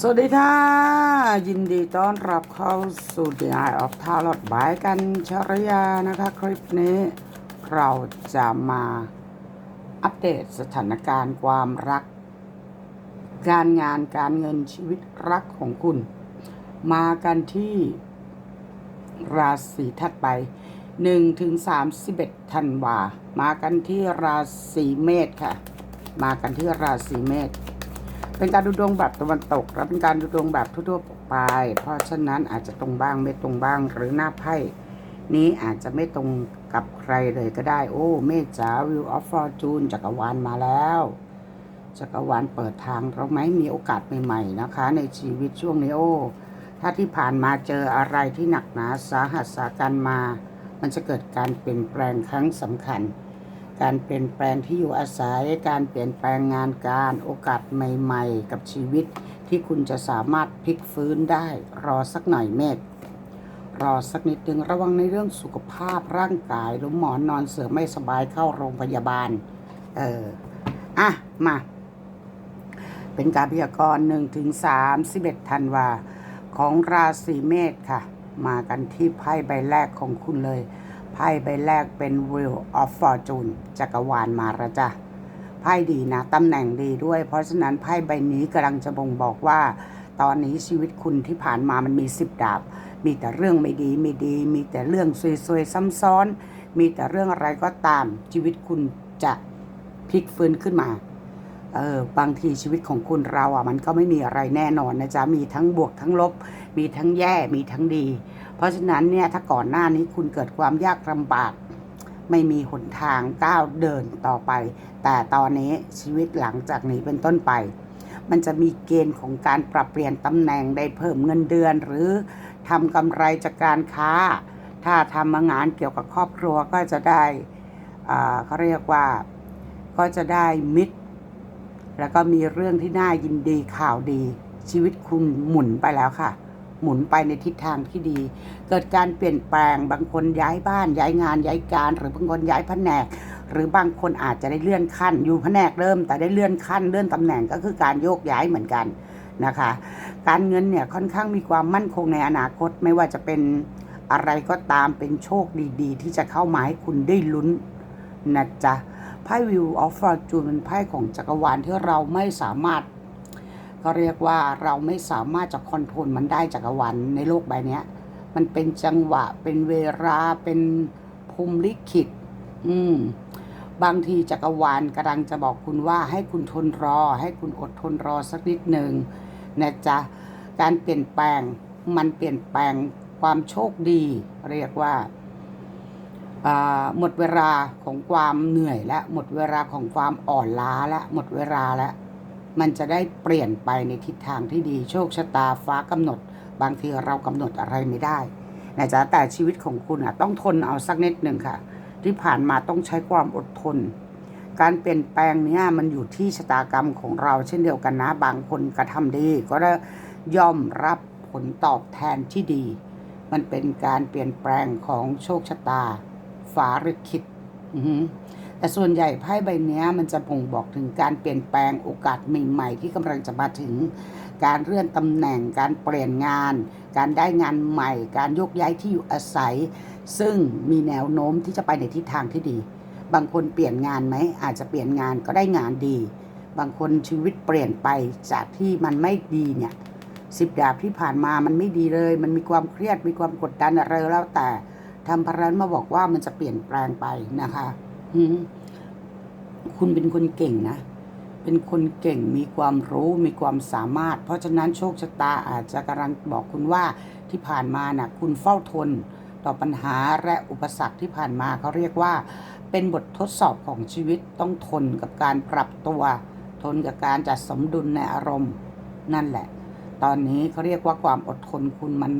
สวัสดีค่ะ ยินดีต้อนรับเข้าสู่ The Eye of Tarot บายกันชรยานะคะ คลิปนี้เราจะมาอัปเดตสถานการณ์ความรัก การงานการเงินชีวิตรักของคุณ มากันที่ราศีถัดไป1ถึง31ธันวา มากันที่ราศีเมษค่ะ มากันที่ราศีเมษ เป็นการดูดวงแบบตะวันตก และเป็นการดูดวงแบบทั่วๆไป เพราะฉะนั้นอาจจะตรงบ้างไม่ตรงบ้างหรือหน้าไพ่นี้อาจจะไม่ตรงกับใครเลยก็ได้ โอ้ เมษจาวิวออฟฟอร์จูนจักรวาลมาแล้วจักรวาลเปิดทางเราไหมมีโอกาสใหม่ๆนะคะ ในชีวิตช่วงนี้โอ้ถ้าที่ผ่านมาเจออะไรที่หนักหนาสาหัสสากันมา มันจะเกิดการเปลี่ยนแปลงครั้งสำคัญ การเปลี่ยนแปลงที่อยู่อาศัย การเปลี่ยนแปลงงานการ โอกาสใหม่ ๆ กับชีวิต ที่คุณจะสามารถพลิกฟื้นได้ รอสักหน่อยเมฆรอสักนิดนึงระวังในเรื่องสุขภาพร่างกายหรือหมอนนอนเสือไม่สบายเข้าโรงพยาบาล เอออะ มา เป็นการพยากรณ์1ถึง31ธันวา ของราศีเมษค่ะ มากันที่ไพ่ใบแรกของคุณเลย ไพ่ใบแรกเป็น Wheel of Fortune จักรวาลมาแล้วจ้ะไพ่ดีนะตำแหน่งดีด้วย เพราะฉะนั้นไพ่ใบนี้กำลังจะบ่งบอกว่า ตอนนี้ชีวิตคุณที่ผ่านมามันมีสิบดาบ มีแต่เรื่องไม่ดีไม่ดี มีแต่เรื่องซวยๆซ้ำซ้อน มีแต่เรื่องอะไรก็ตาม ชีวิตคุณจะพลิกฟื้นขึ้นมาเออบางทีชีวิตของคุณเราอะมันก็ไม่มีอะไรแน่นอนนะจ๊ะ มีทั้งบวกทั้งลบ มีทั้งแย่ มีทั้งดี เพราะฉะนั้นเนี่ยถ้าก่อนหน้านี้คุณเกิดความยากลำบาก ไม่มีหนทางก้าวเดินต่อไป แต่ตอนนี้ชีวิตหลังจากนี้เป็นต้นไป มันจะมีเกณฑ์ของการปรับเปลี่ยนตำแหน่งได้เพิ่มเงินเดือน หรือทำกำไรจากการค้า ถ้าทำงานเกี่ยวกับครอบครัวก็จะได้เขาเรียกว่าก็จะได้มิตร แล้วก็มีเรื่องที่น่ายินดีข่าวดี ชีวิตคุณหมุนไปแล้วค่ะ หมุนไปในทิศทางที่ดี เกิดการเปลี่ยนแปลงบางคนย้ายบ้าน ย้ายงานย้ายการ หรือบางคนย้ายแผนก หรือบางคนอาจจะได้เลื่อนขั้น อยู่แผนกเริ่ม แต่ได้เลื่อนขั้นเลื่อนตำแหน่งก็คือการโยกย้ายเหมือนกันนะคะ การเงินเนี่ยค่อนข้างมีความมั่นคงในอนาคตไม่ว่าจะเป็นอะไรก็ตามเป็นโชคดีๆ ที่จะเข้ามาให้คุณได้ลุ้นนะจ๊ะไพ่วิวออฟฟอร์จูนเป็นไพ่ของจักรวาลที่เราไม่สามารถ ก็เรียกว่าเราไม่สามารถจะคอนโทรลมันได้จักรวาลในโลกใบเนี้ยมันเป็นจังหวะเป็นเวลาเป็นภูมิลิขิต อืม บางทีจักรวาลกำลังจะบอกคุณว่าให้คุณทนรอ ให้คุณอดทนรอสักนิดหนึ่งนะจ๊ะการเปลี่ยนแปลงมันเปลี่ยนแปลงความโชคดี เรียกว่าอ่าหมดเวลาของความเหนื่อยและหมดเวลาของความอ่อนล้าและหมดเวลาแล้ว มันจะได้เปลี่ยนไปในทิศทางที่ดีโชคชะตาฟ้ากำหนด บางทีเรากำหนดอะไรไม่ได้นะจ๊ะแต่ชีวิตของคุณอะต้องทนเอาสักนิดหนึ่งค่ะ ที่ผ่านมาต้องใช้ความอดทน การเปลี่ยนแปลงเนี้ยมันอยู่ที่ชะตากรรมของเรา เช่นเดียวกันนะ บางคนกระทำดี ก็ได้ย่อมรับผลตอบแทนที่ดี มันเป็นการเปลี่ยนแปลงของโชคชะตาฟ้าหรือคิดอือ แต่ส่วนใหญ่ไพ่ใบนี้มันจะบ่งบอกถึงการเปลี่ยนแปลงโอกาสใหม่ๆ ที่กำลังจะมาถึง การเลื่อนตำแหน่ง การเปลี่ยนงาน การได้งานใหม่ การยกย้ายที่อยู่อาศัย ซึ่งมีแนวโน้มที่จะไปในทิศทางที่ดี บางคนเปลี่ยนงานไหมอาจจะเปลี่ยนงานก็ได้งานดี บางคนชีวิตเปลี่ยนไปจากที่มันไม่ดีเนี่ยสิบดาบที่ผ่านมามันไม่ดีเลย มันมีความเครียดมีความกดดันอะไรแล้วแต่ทำพรันมาบอกว่ามันจะเปลี่ยนแปลงไปนะคะ คุณเป็นคนเก่งนะ เป็นคนเก่งมีความรู้มีความสามารถ เพราะฉะนั้นโชคชะตาอาจจะกำลังบอกคุณว่าที่ผ่านมาน่ะ คุณเฝ้าทนต่อปัญหาและอุปสรรคที่ผ่านมาเขาเรียกว่า เป็นบททดสอบของชีวิตต้องทนกับการปรับตัว ทนกับการจัดสมดุลในอารมณ์ นั่นแหละ ตอนนี้เขาเรียกว่าความอดทนคุณมัน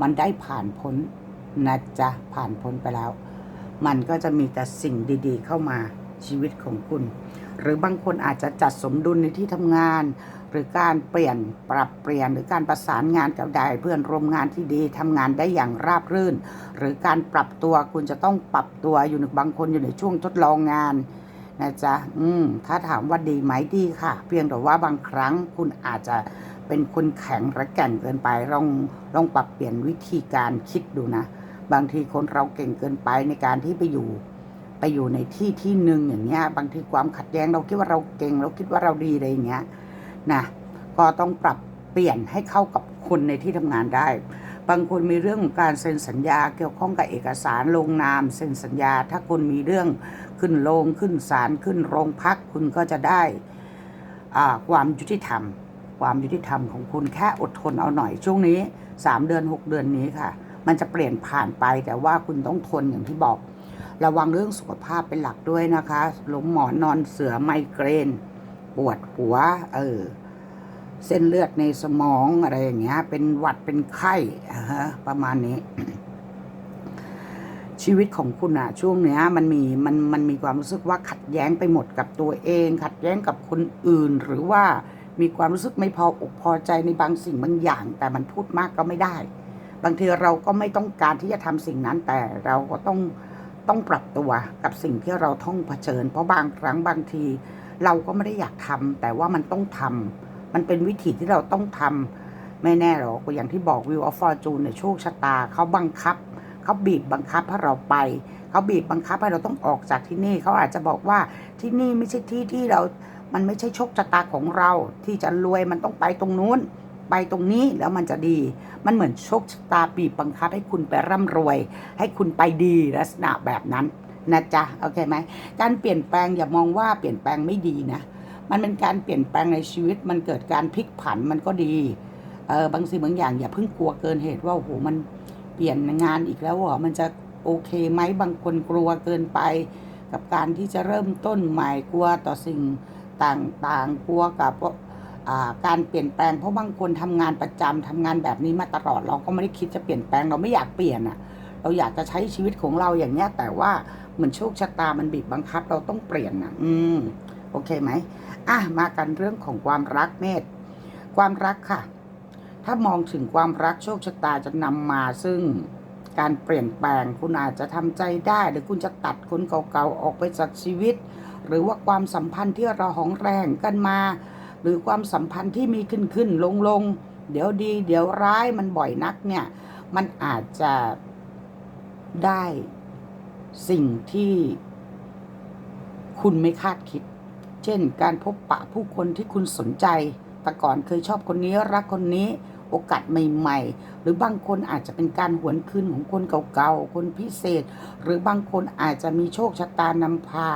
มันได้ผ่านพ้นนะจ๊ะผ่านพ้นไปแล้ว มันก็จะมีแต่สิ่งดีๆ เข้ามาชีวิตของคุณ หรือบางคนอาจจะจัดสมดุลในที่ทำงาน หรือการเปลี่ยนปรับเปลี่ยนหรือการประสานงานกับใดเพื่อนร่วมงานที่ดีทำงานได้อย่างราบรื่น หรือการปรับตัวคุณจะต้องปรับตัวอยู่ในบางคนอยู่ในช่วงทดลองงานนะจ๊ะ อืม ถ้าถามว่าดีไหมดีค่ะ เพียงแต่ว่าบางครั้งคุณอาจจะเป็นคนแข็งและแกร่งเกินไปลองลองปรับเปลี่ยนวิธีการคิดดูนะ บางทีคนเราเก่งเกินไปในการที่ไปอยู่ ไปอยู่ในที่ที่หนึ่งอย่างเงี้ย บางทีความขัดแย้งเราคิดว่าเราเก่ง เราคิดว่าเราดีอะไรอย่างเงี้ยนะก็ต้องปรับเปลี่ยนให้เข้ากับคนในที่ทำงานได้ บางคนมีเรื่องของการเซ็นสัญญาเกี่ยวข้องกับเอกสารลงนามเซ็นสัญญา ถ้าคุณมีเรื่องขึ้นโรงขึ้นศาลขึ้นโรงพักคุณก็จะได้ความยุติธรรม ความยุติธรรมของคุณแค่อดทนเอาหน่อยช่วงนี้ 3 เดือน 6 เดือนนี้ค่ะ มันจะเปลี่ยนผ่านไปแต่ว่าคุณต้องทนอย่างที่บอก ระวังเรื่องสุขภาพเป็นหลักด้วยนะคะล้มหมอนนอนเสือไมเกรน ปวดหัว เออ เส้นเลือดในสมองอะไรอย่างเงี้ย เป็นหวัดเป็นไข้อ่ฮะประมาณนี้ ชีวิตของคุณอะช่วงเนี้ย มันมีมันมันมีความรู้สึกว่าขัดแย้งไปหมดกับตัวเอง ขัดแย้งกับคนอื่นหรือว่ามีความรู้สึกไม่พออกพอใจในบางสิ่งบางอย่าง แต่มันพูดมากก็ไม่ได้ บางทีเราก็ไม่ต้องการที่จะทำสิ่งนั้นแต่เราก็ต้องต้องปรับตัวกับสิ่งที่เราต้องเผชิญ เพราะบางครั้งบางที เราก็ไม่ได้อยากทำแต่ว่ามันต้องทำมันเป็นวิธีที่เราต้องทำไม่แน่หรอกอย่างที่บอกวิวออฟฟอร์จูนเนี่ยโชคชะตาเขาบังคับเขาบีบบังคับให้เราไปเขาบีบบังคับให้เราต้องออกจากที่นี่เขาอาจจะบอกว่าที่นี่ไม่ใช่ที่ที่เรา มันไม่ใช่โชคชะตาของเรา ที่จะรวยมันต้องไปตรงนู้น ไปตรงนี้แล้วมันจะดี มันเหมือนโชคชะตาบีบบังคับให้คุณไปร่ำรวย ให้คุณไปดีลักษณะแบบนั้นนะจ๊ะโอเคไหมการเปลี่ยนแปลงอย่ามองว่าเปลี่ยนแปลงไม่ดีนะ มันเป็นการเปลี่ยนแปลงในชีวิต มันเกิดการพลิกผันมันก็ดีเออบางสิ่งบางอย่างอย่าเพิ่งกลัวเกินเหตุว่าโอ้โหมันเปลี่ยนงานอีกแล้วเหรอมันจะโอเคไหมบางคนกลัวเกินไป กับการที่จะเริ่มต้นใหม่กลัวต่อสิ่งต่างๆ กลัวกับ การเปลี่ยนแปลงเพราะบางคนทำงานประจำทำงานแบบนี้มาตลอด เราก็ไม่ได้คิดจะเปลี่ยนแปลงเราไม่อยากเปลี่ยนอะ เราอยากจะใช้ชีวิตของเราอย่างเนี้ยแต่ว่าเหมือนโชคชะตามันบีบบังคับ เราต้องเปลี่ยนอะอืมโอเคไหมอะมากันเรื่องของความรักเมธความรักค่ะ ถ้ามองถึงความรักโชคชะตาจะนำมาซึ่งการเปลี่ยนแปลงคุณอาจจะทำใจได้ หรือคุณจะตัดคนเก่าๆออกไปจากชีวิต หรือว่าความสัมพันธ์ที่เราหองแรงกันมา หรือความสัมพันธ์ที่มีขึ้นขึ้นลงลงเดี๋ยวดี เดี๋ยวร้ายมันบ่อยนักเนี่ย มันอาจจะได้สิ่งที่คุณไม่คาดคิด เช่น การพบปะผู้คนที่คุณสนใจ แต่ก่อนเคยชอบคนนี้รักคนนี้โอกาสใหม่ ๆ หรือบางคนอาจจะเป็นการหวนคืนของคนเก่าๆ คนพิเศษ หรือบางคนอาจจะมีโชคชะตานำพา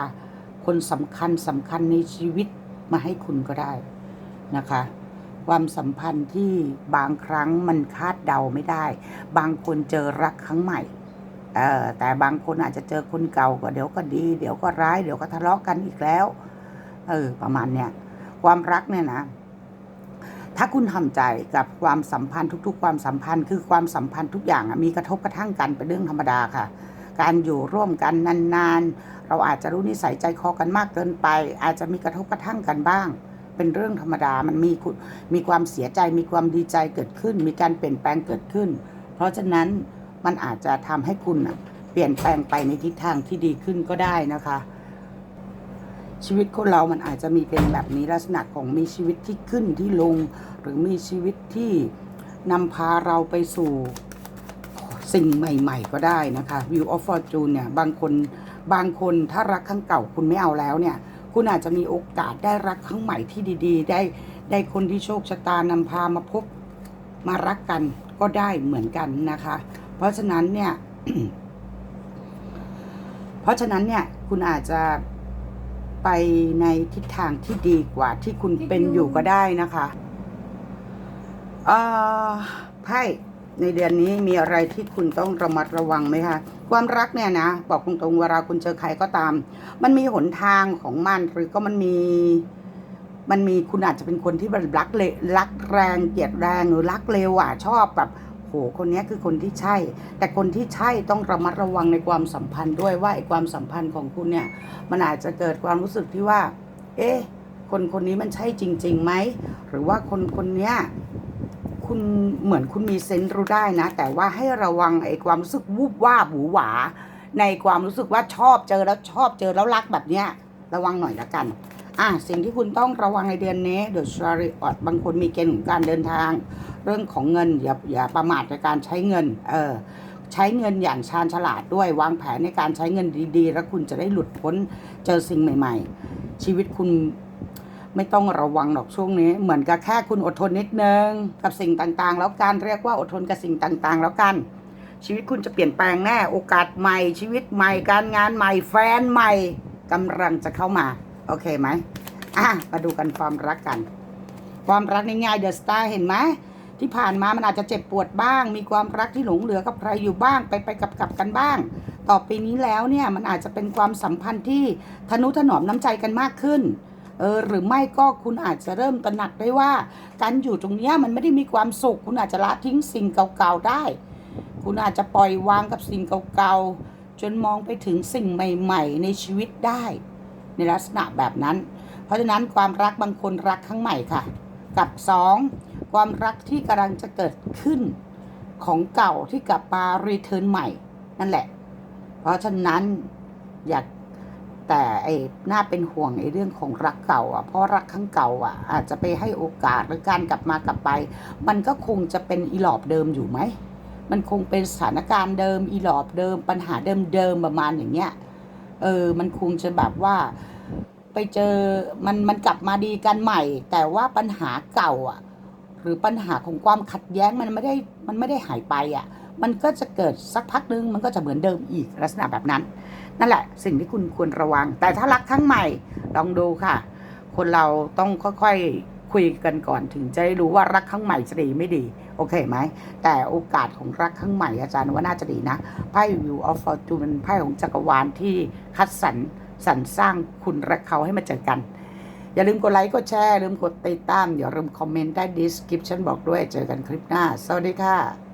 คนสำคัญสำคัญในชีวิตมาให้คุณก็ได้ นะคะ ความสัมพันธ์ที่บางครั้งมันคาดเดาไม่ได้ บางคนเจอรักครั้งใหม่เออแต่บางคนอาจจะเจอคนเก่าก็เดี๋ยวก็ดี เดี๋ยวก็ร้าย เดี๋ยวก็ทะเลาะกันอีกแล้ว เออ ประมาณเนี้ยความรักเนี่ยนะ ถ้าคุณทำใจกับความสัมพันธ์ทุก ๆ ความสัมพันธ์คือความสัมพันธ์ทุกอย่างมีกระทบกระทั่งกันเป็นเรื่องธรรมดาค่ะ การอยู่ร่วมกันนานๆ เราอาจจะรู้นิสัยใจคอกันมากเกินไป อาจจะมีกระทบกระทั่งกันบ้าง เป็นเรื่องธรรมดา มันมีคุณมีความเสียใจ มีความดีใจเกิดขึ้น มีการเปลี่ยนแปลงเกิดขึ้น เพราะฉะนั้นมันอาจจะทำให้คุณน่ะเปลี่ยนแปลงไปในทิศทางที่ดีขึ้นก็ได้นะคะ ชีวิตคนเรามันอาจจะมีเป็นแบบนี้ลักษณะของมีชีวิตที่ขึ้นที่ลง หรือมีชีวิตที่นำพาเราไปสู่สิ่งใหม่ ๆ ก็ได้นะคะ View of Fortune เนี่ยบางคนบางคนถ้ารักครั้งเก่าคุณไม่เอาแล้วเนี่ย คุณอาจจะมีโอกาสได้รักครั้งใหม่ที่ดี ๆ ได้ได้คนที่โชคชะตานำพามาพบมารักกันก็ได้เหมือนกันนะคะ เพราะฉะนั้นเนี่ย เพราะฉะนั้นเนี่ย คุณอาจจะไปในทิศทางที่ดีกว่าที่คุณเป็นอยู่ก็ได้นะคะ เอ่อไพ่ ในเดือนนี้มีอะไรที่คุณต้องระมัดระวังไหมคะความรักเนี่ยนะบอกตรงๆเวลาคุณเจอใครก็ตาม มันมีหนทางของมันหรือก็มันมีมันมีคุณอาจจะเป็นคนที่รักเลรักแรงเกลียดแรงหรือรักเร็วอะชอบแบบโหคนนี้คือคนที่ใช่ แต่คนที่ใช่ต้องระมัดระวังในความสัมพันธ์ด้วยว่าไอ้ความสัมพันธ์ของคุณเนี่ย มันอาจจะเกิดความรู้สึกที่ว่า เอ๊ะคนคนนี้มันใช่จริงๆไหมหรือว่าคนคนเนี้ย คุณเหมือนคุณมีเซนส์รู้ได้นะ แต่ว่าให้ระวังไอ้ความรู้สึกวูบว่าบหวือหวา ในความรู้สึกว่าชอบเจอแล้วชอบเจอแล้วรักแบบเนี้ยระวังหน่อยละกัน อะสิ่งที่คุณต้องระวังในเดือนนี้เด e ชาริออ t บางคนมีเกณฑ์ของการเดินทาง เรื่องของเงินอย่าอย่าประมาทในการใช้เงิน เออใช้เงินอย่างชาญฉลาดด้วย วางแผนในการใช้เงินดีๆ แล้วคุณจะได้หลุดพ้นเจอสิ่งใหม่ ๆ ชีวิตคุณ ไม่ต้องระวังหรอกช่วงนี้ เหมือนกับแค่คุณอดทนนิดนึง กับสิ่งต่างๆ แล้วการเรียกว่าอดทนกับสิ่งต่างๆ แล้วกัน ชีวิตคุณจะเปลี่ยนแปลงแน่โอกาสใหม่ ชีวิตใหม่การงานใหม่แฟนใหม่กำลังจะเข้ามา โอเคไหมอะมาดูกันความรักกัน ความรักในง่ายเดอะสตาร์เห็นไหมที่ผ่านมามันอาจจะเจ็บปวดบ้าง มีความรักที่หลงเหลือกับใครอยู่บ้าง ไปไปกับกับกันบ้าง ต่อไปนี้แล้วเนี่ยมันอาจจะเป็นความสัมพันธ์ที่ทนุถนอมน้ำใจกันมากขึ้น เออหรือไม่ก็คุณอาจจะเริ่มตระหนักได้ว่า การอยู่ตรงนี้มันไม่ได้มีความสุข คุณอาจจะละทิ้งสิ่งเก่าๆได้ คุณอาจจะปล่อยวางกับสิ่งเก่าๆจนมองไปถึงสิ่งใหม่ ๆ ในชีวิตได้ ในลักษณะแบบนั้น เพราะฉะนั้นความรักบางคนรักครั้งใหม่ค่ะ กับสองความรักที่กำลังจะเกิดขึ้นของเก่าที่กลับมารีเทิร์นใหม่นั่นแหละ เพราะฉะนั้นอยาก แต่ไอ้น่าเป็นห่วงไอ้เรื่องของรักเก่าอะเพราะรักครั้งเก่าอะ อาจจะไปให้โอกาสหรือการกลับมากลับไป มันก็คงจะเป็นอีหลอบเดิมอยู่ไหมมันคงเป็นสถานการณ์เดิมอีหลอบเดิม ปัญหาเดิมๆประมาณอย่างเงี้ยเออมันคงจะแบบว่าไปเจอมันมันกลับมาดีกันใหม่ แต่ว่าปัญหาเก่าอะ หรือปัญหาของความขัดแย้งมันไม่ได้มันไม่ได้หายไปอะ มันก็จะเกิดสักพักนึงมันก็จะเหมือนเดิมอีกลักษณะแบบนั้น นั่นแหละ สิ่งที่คุณควรระวัง แต่ถ้ารักครั้งใหม่ลองดูค่ะ คนเราต้องค่อยๆคุยกันก่อนถึงจะได้รู้ว่ารักครั้งใหม่จะดีไม่ดี โอเคไหม แต่โอกาสของรักครั้งใหม่อาจารย์ว่าน่าจะดีนะไพ่ View of Fortune เป็นไพ่ของจักรวาลที่คัดสรรสรรสร้างคุณและเขาให้มาเจอกัน อย่าลืมกดไลค์กดแชร์ลืมกดติดตามอย่าลืมคอมเมนต์ใต้ description บอกด้วยเจอกันคลิปหน้า สวัสดีค่ะ